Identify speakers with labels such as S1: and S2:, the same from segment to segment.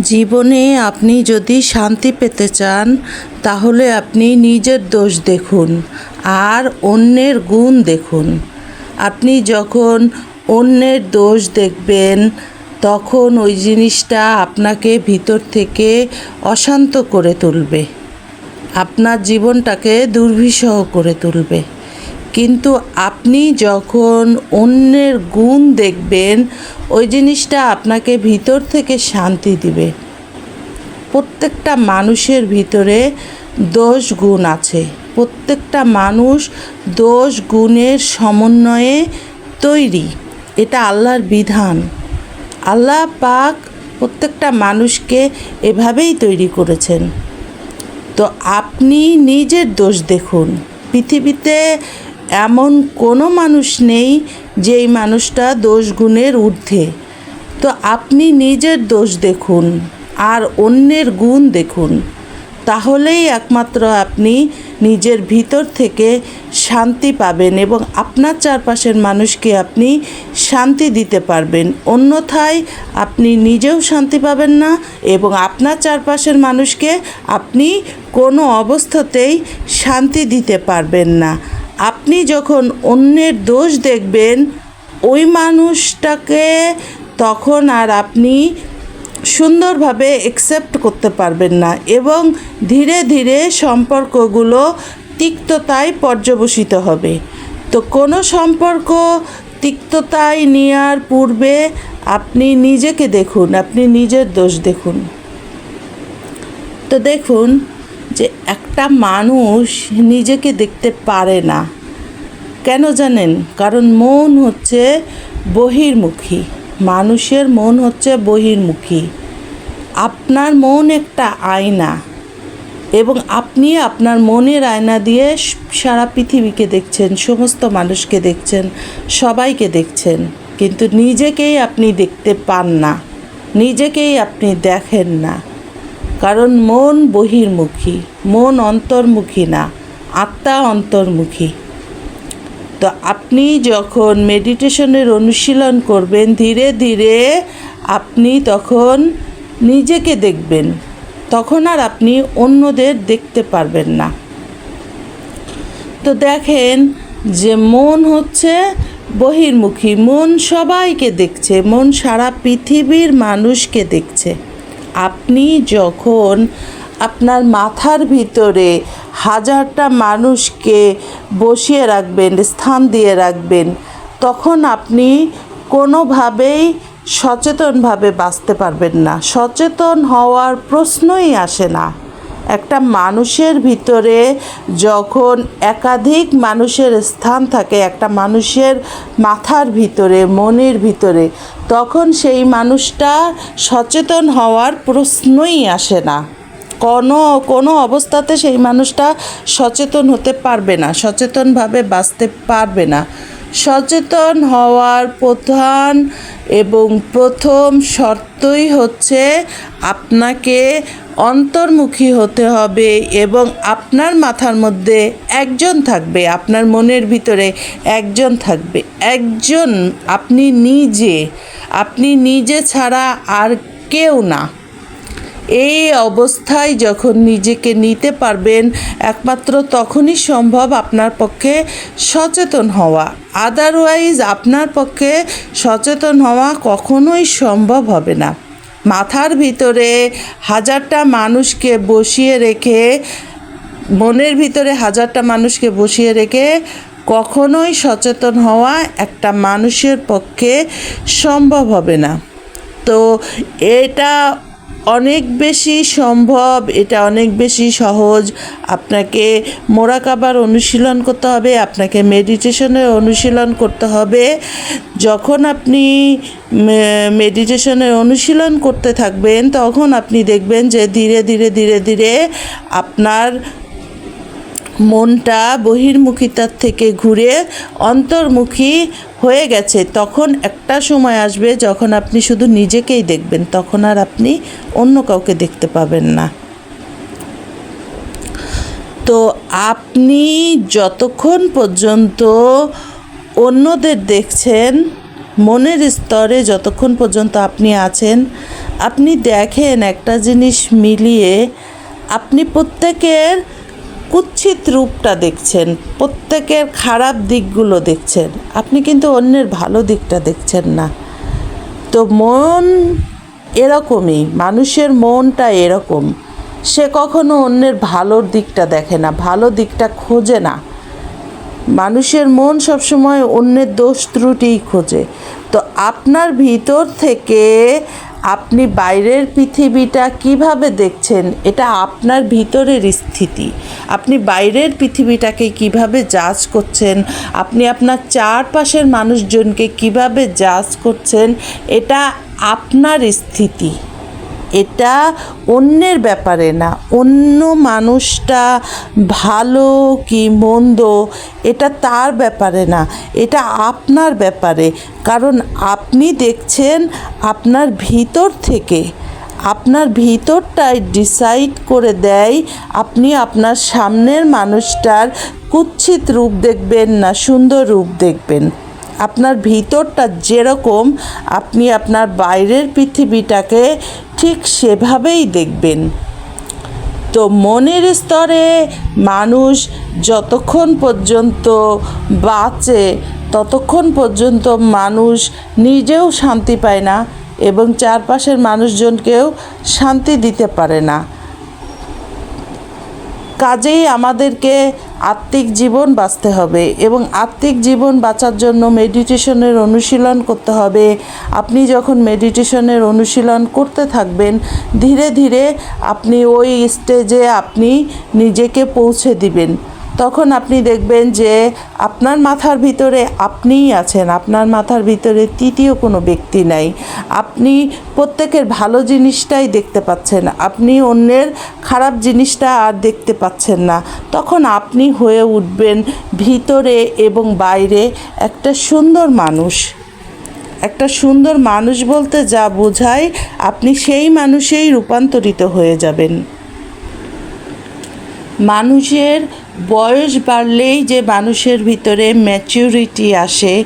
S1: জীবনে আপনি যদি শান্তি পেতে চান, তাহলে আপনি নিজের দোষ দেখুন আর অন্যের গুণ দেখুন। আপনি যখন অন্যের দোষ দেখবেন, তখন ওই জিনিসটা আপনাকে ভিতর থেকে অশান্ত করে তুলবে। আপনার জীবনটাকে দুর্বিষহ করে তুলবে। কিন্তু আপনি যখন অন্যের গুণ দেখবেন, ওই জিনিসটা আপনাকে ভিতর থেকে শান্তি দিবে। প্রত্যেকটা মানুষের ভিতরে দোষ গুণ আছে। প্রত্যেকটা মানুষ দোষ গুণের সমন্বয়ে তৈরি। এটা আল্লাহর বিধান। আল্লাহ পাক প্রত্যেকটা মানুষকে এভাবেই তৈরি করেছেন। তো আপনি নিজের দোষ দেখুন। পৃথিবীতে এমন কোনো মানুষ নেই যেই মানুষটা দোষ গুণের ঊর্ধ্বে। তো আপনি নিজের দোষ দেখুন আর অন্যের গুণ দেখুন। তাহলেই একমাত্র আপনি নিজের ভিতর থেকে শান্তি পাবেন এবং আপনার চারপাশের মানুষকে আপনি শান্তি দিতে পারবেন। অন্যথায় আপনি নিজেও শান্তি পাবেন না এবং আপনার চারপাশের মানুষকে আপনি কোনো অবস্থাতেই শান্তি দিতে পারবেন না। আপনি যখন অন্যের দোষ দেখবেন, ওই মানুষটাকে তখন আর আপনি সুন্দরভাবে একসেপ্ট করতে পারবেন না এবং ধীরে ধীরে সম্পর্কগুলো তিক্ততায় পর্যবসিত হবে। তো কোনো সম্পর্ক তিক্ততায় নেওয়ার পূর্বে আপনি নিজেকে দেখুন, আপনি নিজের দোষ দেখুন। তো দেখুন যে একটা মানুষ নিজেকে দেখতে পারে না। কেন জানেন? কারণ মন হচ্ছে বহির্মুখী। মানুষের মন হচ্ছে বহির্মুখী। আপনার মন একটা আয়না এবং আপনি আপনার মনের আয়না দিয়ে সারা পৃথিবীকে দেখছেন, সমস্ত মানুষকে দেখছেন, সবাইকে দেখছেন। কিন্তু নিজেকেই আপনি দেখতে পান না। নিজেকেই আপনি দেখেন না। কারণ মন বহির্মুখী, মন অন্তর্মুখী না, আত্মা অন্তর্মুখী। তো আপনি যখন মেডিটেশনের অনুশীলন করবেন, ধীরে ধীরে আপনি তখন নিজেকে দেখবেন, তখন আর আপনি অন্যদের দেখতে পারবেন না। তো দেখেন যে মন হচ্ছে বহির্মুখী, মন সবাইকে দেখছে, মন সারা পৃথিবীর মানুষকে দেখছে। আপনি যখন আপনার মাথার ভিতরে হাজারটা মানুষকে বসিয়ে রাখবেন, স্থান দিয়ে রাখবেন, তখন আপনি কোনোভাবেই সচেতনভাবে বাঁচতে পারবেন না। সচেতন হওয়ার প্রশ্নই আসে না। একটা মানুষের ভিতরে যখন একাধিক মানুষের স্থান থাকে, একটা মানুষের মাথার ভিতরে, মনের ভিতরে, তখন সেই মানুষটা সচেতন হওয়ার প্রশ্নই আসে না। কোনো কোনো অবস্থাতে সেই মানুষটা সচেতন হতে পারবে না, সচেতনভাবে বাঁচতে পারবে না। সচেতন হওয়ার প্রধান এবং প্রথম শর্তই হচ্ছে আপনাকে অন্তর্মুখী হতে হবে এবং আপনার মাথার মধ্যে একজন থাকবে, আপনার মনের ভিতরে একজন থাকবে। একজন আপনি নিজে আপনি নিজে ছাড়া আর কেউ না। এই অবস্থায় যখন নিজেকে নিতে পারবেন, একমাত্র তখনই সম্ভব আপনার পক্ষে সচেতন হওয়া। আদারওয়াইজ আপনার পক্ষে সচেতন হওয়া কখনোই সম্ভব হবে না। মাথার ভিতরে হাজারটা মানুষকে বসিয়ে রেখে, মনের ভিতরে হাজারটা মানুষকে বসিয়ে রেখে কখনোই সচেতন হওয়া একটা মানুষের পক্ষে সম্ভব হবে না। তো এটা অনেক বেশি সম্ভব, এটা অনেক বেশি সহজ। আপনাকে মোরাকাবার অনুশীলন করতে হবে, আপনাকে মেডিটেশনের অনুশীলন করতে হবে। যখন আপনি মেডিটেশনের অনুশীলন করতে থাকবেন, তখন আপনি দেখবেন যে ধীরে ধীরে ধীরে ধীরে আপনার মনটা বহির্মুখিতার থেকে ঘুরে অন্তর্মুখী হয়ে গেছে। তখন একটা সময় আসবে যখন আপনি শুধু নিজেকেই দেখবেন, তখন আর আপনি অন্য কাউকে দেখতে পাবেন না। তো আপনি যতক্ষণ পর্যন্ত অন্যদের দেখছেন, মনের স্তরে যতক্ষণ পর্যন্ত আপনি আছেন, আপনি দেখেন একটা জিনিস মিলিয়ে আপনি প্রত্যেকের কুৎসিত রূপটা দেখছেন, প্রত্যেকের খারাপ দিকগুলো দেখছেন, আপনি কিন্তু অন্যের ভালো দিকটা দেখছেন না। তো মন এরকমই, মানুষের মনটা এরকম, সে কখনো অন্যের ভালোর দিকটা দেখে না, ভালো দিকটা খোঁজে না। মানুষের মন সবসময় অন্যের দোষ ত্রুটিই খোঁজে। তো আপনার ভিতর থেকে আপনি বাইরের পৃথিবীটা কীভাবে দেখছেন? এটা আপনার ভিতরের স্থিতি। আপনি বাইরের পৃথিবীটাকে কীভাবে জাজ করছেন? আপনি আপনার চারপাশের মানুষজনকে কীভাবে জাজ করছেন? এটা আপনার স্থিতি। এটা অন্যের ব্যাপারে না, অন্য মানুষটা ভালো কি মন্দ, এটা তার ব্যাপারে না, এটা আপনার ব্যাপারে। কারণ আপনি দেখছেন আপনার ভিতর থেকে, আপনার ভিতরটাই ডিসাইড করে দেয়, আপনি আপনার সামনের মানুষটার কুৎসিত রূপ দেখবেন না, সুন্দর রূপ দেখবেন। আপনার ভিতরটা যেরকম, আপনি আপনার বাইরের পৃথিবীটাকে ঠিক সেভাবেই দেখবেন। তো মনের স্তরে মানুষ যতক্ষণ পর্যন্ত বাঁচে, ততক্ষণ পর্যন্ত মানুষ নিজেও শান্তি পায় না এবং চারপাশের মানুষজনকেও শান্তি দিতে পারে না। কাজেই আমাদেরকে আত্মিক জীবন বাঁচতে হবে এবং আত্মিক জীবন বাঁচার জন্য মেডিটেশনের অনুশীলন করতে হবে। আপনি যখন মেডিটেশনের অনুশীলন করতে থাকবেন, ধীরে ধীরে আপনি ওই স্টেজে আপনি নিজেকে পৌঁছে দিবেন। তখন আপনি দেখবেন যে আপনার মাথার ভিতরে আপনিই আছেন, আপনার মাথার ভিতরে তৃতীয় কোনো ব্যক্তি নাই। আপনি প্রত্যেকের ভালো জিনিসটাই দেখতে পাচ্ছেন, আপনি অন্যের খারাপ জিনিসটা আর দেখতে পাচ্ছেন না। তখন আপনি হয়ে উঠবেন ভিতরে এবং বাইরে একটা সুন্দর মানুষ। একটা সুন্দর মানুষ বলতে যা বোঝায়, আপনি সেই মানুষেই রূপান্তরিত হয়ে যাবেন। মানুষের বয়স বাড়লেই যে মানুষের ভিতরে ম্যাচিউরিটি আসে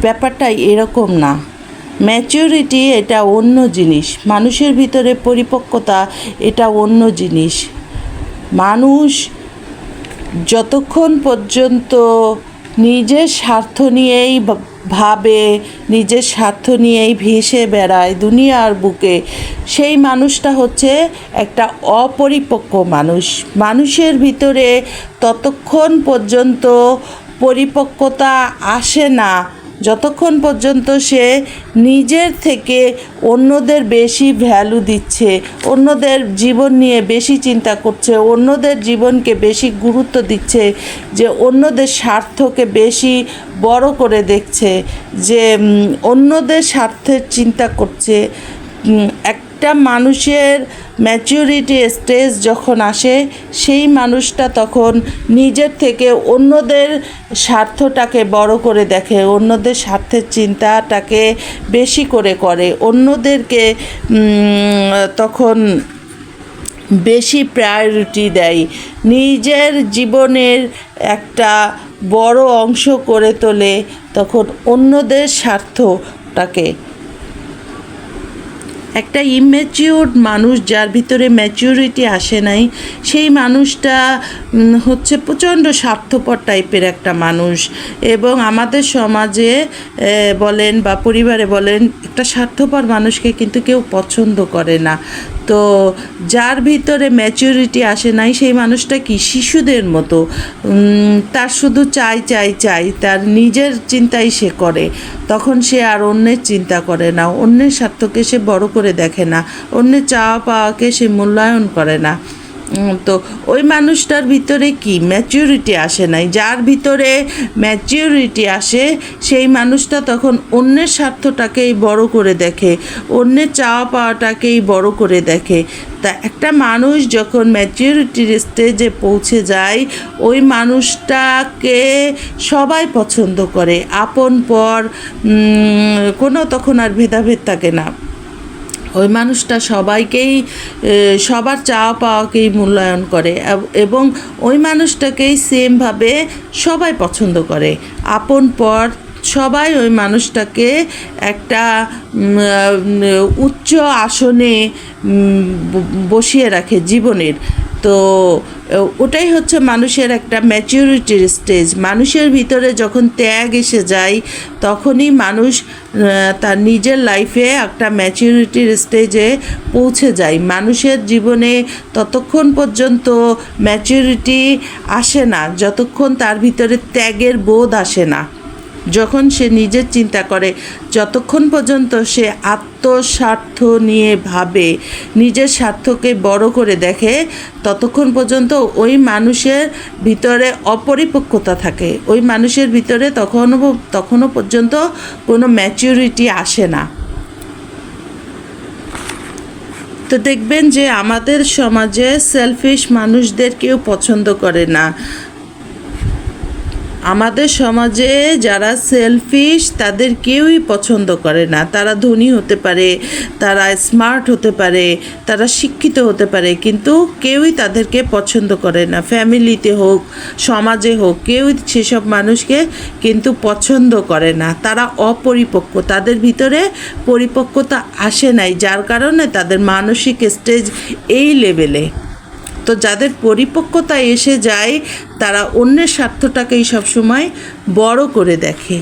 S1: ব্যাপারটা এরকম না। ম্যাচিউরিটি এটা অন্য জিনিস। মানুষের ভিতরে পরিপক্কতা এটা অন্য জিনিস। মানুষ যতক্ষণ পর্যন্ত নিজের স্বার্থ নিয়েই ভাবে, নিজের স্বার্থ নিয়েই ভেসে বেড়ায় দুনিয়ার বুকে। সেই মানুষটা হচ্ছে একটা অপরিপক্ক মানুষ। মানুষের ভিতরে ততক্ষণ পর্যন্ত পরিপক্কতা আসে না। যতক্ষণ পর্যন্ত সে নিজের থেকে অন্যদের বেশি ভ্যালু দিচ্ছে অন্যদের জীবন নিয়ে বেশি চিন্তা করছে অন্যদের জীবনকে বেশি গুরুত্ব দিচ্ছে যে অন্যদের স্বার্থকে বেশি বড় করে দেখছে যে অন্যদের স্বার্থের চিন্তা করছে উম, একটা মানুষের ম্যাচিউরিটি স্টেজ যখন আসে, সেই মানুষটা তখন নিজের থেকে অন্যদের স্বার্থটাকে বড় করে দেখে, অন্যদের স্বার্থের চিন্তাটাকে বেশি করে করে, অন্যদেরকে তখন বেশি প্রায়োরিটি দেয়। নিজের জীবনের একটা বড় অংশ করে তোলে তখন অন্যদের স্বার্থটাকে। একটা ইম্যাচিওর মানুষ যার ভিতরে ম্যাচিউরিটি আসে নাই, সেই মানুষটা হচ্ছে প্রচণ্ড স্বার্থপর টাইপের একটা মানুষ। এবং আমাদের সমাজে বলেন বা পরিবারে বলেন, একটা স্বার্থপর মানুষকে কিন্তু কেউ পছন্দ করে না। তো যার ভিতরে ম্যাচুরিটি আসে নাই, সেই মানুষটা কি? শিশুদের মতো। তার শুধু চাই চাই চাই, তার নিজের চিন্তাই সে করে। তখন সে আর অন্যের চিন্তা করে না। অন্যের স্বার্থকে সে বড় করে দেখে না। অন্যের চাওয়া পাওয়াকে সে মূল্যায়ন করে না। তো ওই মানুষটার ভিতরে কি ম্যাচিউরিটি আসে নাই? যার ভিতরে ম্যাচিউরিটি আসে, সেই মানুষটা তখন অন্যের স্বার্থটাকেই বড় করে দেখে, অন্যের চাওয়া পাওয়াটাকেই বড় করে দেখে। তা একটা মানুষ যখন ম্যাচিউরিটির স্টেজে পৌঁছে যায়, ওই মানুষটাকে সবাই পছন্দ করে। আপন পর কোনো তখন আর ভেদাভেদ থাকে না। ওই মানুষটা সবাইকেই সবার চাওয়া পাওয়াকেই মূল্যায়ন করে এবং ওই মানুষটাকেই সেমভাবে সবাই পছন্দ করে। আপন পর সবাই ওই মানুষটাকে একটা উচ্চ আসনে বসিয়ে রাখে জীবনের। তো ওটাই হচ্ছে মানুষের একটা ম্যাচিউরিটির স্টেজ মানুষের ভিতরে যখন ত্যাগ এসে যায়, তখনই মানুষ তার নিজের লাইফে একটা ম্যাচিউরিটির স্টেজে পৌঁছে যায়। মানুষের জীবনে ততক্ষণ পর্যন্ত ম্যাচিউরিটি আসে না, যতক্ষণ তার ভিতরে ত্যাগের বোধ আসে না। যখন সে নিজের চিন্তা করে, যতক্ষণ পর্যন্ত সে আত্মস্বার্থ নিয়ে ভাবে, নিজের স্বার্থকে বড় করে দেখে, ততক্ষণ পর্যন্ত ওই মানুষের ভিতরে অপরিপক্কতা থাকে। ওই মানুষের ভিতরে তখনও তখনও পর্যন্ত কোনো ম্যাচিউরিটি আসে না। তো দেখবেন যে আমাদের সমাজে সেলফিশ মানুষদের কেউ পছন্দ করে না। আমাদের সমাজে যারা সেলফিশ তাদের কেউই পছন্দ করে না। তারা ধনী হতে পারে, তারা স্মার্ট হতে পারে, তারা শিক্ষিত হতে পারে, কিন্তু কেউই তাদেরকে পছন্দ করে না। ফ্যামিলিতে হোক, সমাজে হোক, কেউই সেসব মানুষকে কিন্তু পছন্দ করে না। তারা অপরিপক্ক, তাদের ভিতরে পরিপক্কতা আসে নাই, যার কারণে তাদের মানসিক স্টেজ এই লেভেলে তো যাদের পরিপক্কতা এসে যায় তারা অন্যের স্বার্থটাকেই সবসময় বড় করে দেখে।